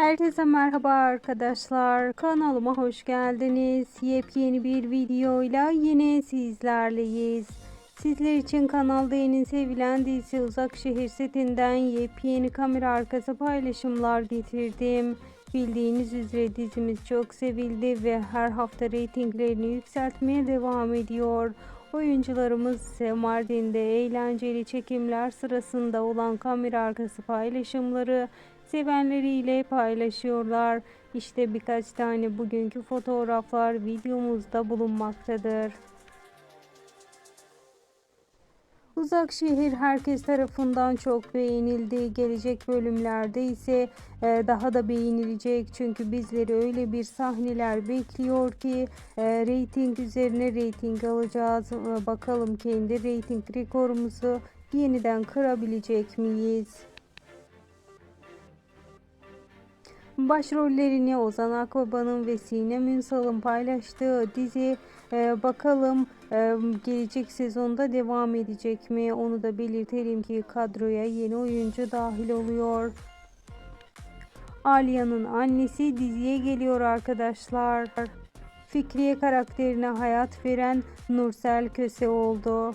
Herkese merhaba arkadaşlar. Kanalıma hoş geldiniz. Yepyeni bir videoyla yine sizlerleyiz. Sizler için kanalda en sevilen dizi Uzak Şehir setinden yepyeni kamera arkası paylaşımlar getirdim. Bildiğiniz üzere dizimiz çok sevildi ve her hafta reytinglerini yükseltmeye devam ediyor. Oyuncularımız Mardin'de eğlenceli çekimler sırasında olan kamera arkası paylaşımları sevenleriyle paylaşıyorlar. İşte birkaç tane bugünkü fotoğraflar videomuzda bulunmaktadır. Uzak şehir herkes tarafından çok beğenildi. Gelecek bölümlerde ise e, daha da beğenilecek. Çünkü bizleri öyle bir sahneler bekliyor ki e, reyting üzerine reyting alacağız. E, bakalım kendi reyting rekorumuzu yeniden kırabilecek miyiz? Başrollerini Ozan Akbaba'nın ve Sinem Ünsal'ın paylaştığı dizi e, bakalım e, gelecek sezonda devam edecek mi? Onu da belirtelim ki kadroya yeni oyuncu dahil oluyor. Alya'nın annesi diziye geliyor arkadaşlar. Fikriye karakterine hayat veren Nursel Köse oldu.